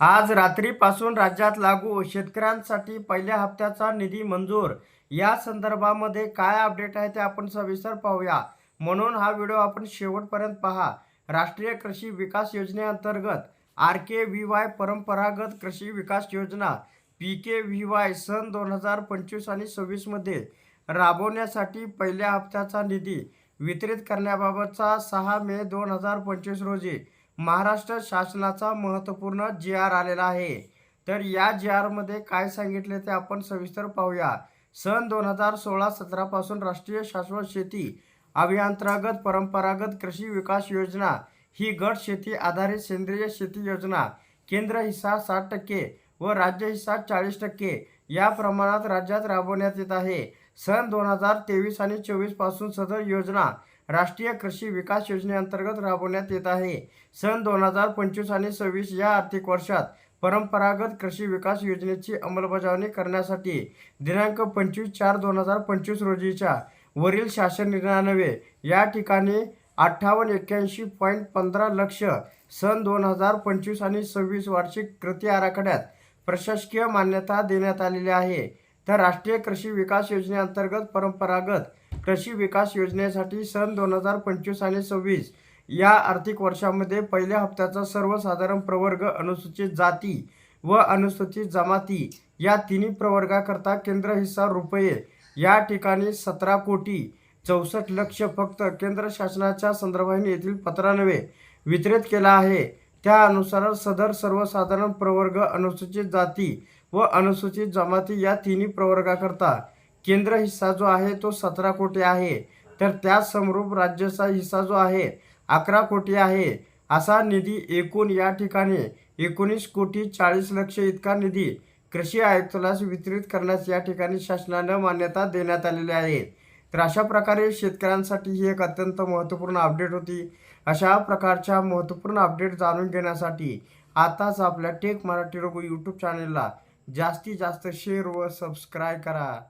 आज रात्रीपासून राज्यात लागू शेतकऱ्यांसाठी पहिल्या हप्त्याचा निधी मंजूर. या संदर्भामध्ये काय अपडेट आहे ते आपण सविस्तर पाहूया. म्हणून हा व्हिडिओ आपण शेवटपर्यंत पहा. राष्ट्रीय कृषी विकास योजनेअंतर्गत आर के व्ही वाय परंपरागत कृषी विकास योजना पी के व्ही वाय सन दोन हजार पंचवीस आणि सव्वीसमध्ये राबवण्यासाठी पहिल्या हप्त्याचा निधी वितरित करण्याबाबतचा सहा मे दोन हजार पंचवीस रोजी महाराष्ट्र शासनाचा महत्त्वपूर्ण जी आर आलेला आहे. तर या जी आरमध्ये काय सांगितले ते आपण सविस्तर पाहूया. सन दोन हजार सोळा सतरापासून राष्ट्रीय शाश्वत शेती अभियांतर्गत परंपरागत कृषी विकास योजना ही गट शेती आधारित सेंद्रिय शेती योजना केंद्र हिस्सा साठ टक्के व राज्य हिस्सा चाळीस टक्के या प्रमाणात राज्यात राबवण्यात येत आहे. सन दोन हजार तेवीस आणि चोवीसपासून सदर योजना राष्ट्रीय कृषी विकास योजनेअंतर्गत राबवण्यात येत आहे. सन दोन हजार पंचवीस आणि सव्वीस या आर्थिक वर्षात परंपरागत कृषी विकास योजनेची अंमलबजावणी करण्यासाठी दिनांक पंचवीस चार दोन हजार पंचवीस रोजीच्या वरील शासन निर्णयान्वये या ठिकाणी अठ्ठावन्न एक्क्याऐंशी पॉईंट पंधरा लक्ष सन दोन हजार पंचवीस आणि सव्वीस वार्षिक कृती आराखड्यात प्रशासकीय मान्यता देण्यात आलेली आहे. तर राष्ट्रीय कृषी विकास योजनेअंतर्गत परंपरागत कृषी विकास योजनेसाठी सन दोन हजार पंचवीस आणि सव्वीस या आर्थिक वर्षामध्ये पहिल्या हप्त्याचा सर्वसाधारण प्रवर्ग अनुसूचित जाती व अनुसूचित जमाती या तिन्ही प्रवर्गाकरता केंद्र हिस्सा रुपये या ठिकाणी सतरा कोटी चौसष्ट लक्ष फक्त केंद्र शासनाच्या संदर्भाने येथील पत्रान्वे वितरित केला आहे. त्यानुसार सदर सर्वसाधारण प्रवर्ग अनुसूचित जाती व अनुसूचित जमाती या तिन्ही प्रवर्गाकरता केंद्र हिस्सा जो आहे तो सतरा कोटी आहे. तर त्याच समरूप राज्याचा हिस्सा जो आहे अकरा कोटी आहे. असा निधी एकूण या ठिकाणी एकोणीस कोटी चाळीस लक्ष इतका निधी कृषी आयुक्तालाच वितरित करण्यास या ठिकाणी शासनानं मान्यता देण्यात आलेली आहे. तर अशा प्रकारे शेतकऱ्यांसाठी ही एक अत्यंत महत्त्वपूर्ण अपडेट होती. अशा प्रकारच्या महत्त्वपूर्ण अपडेट जाणून घेण्यासाठी आताच आपल्या टेक मराठी रघु यूट्यूब चॅनेलला जास्तीत जास्त शेअर व सबस्क्राईब करा.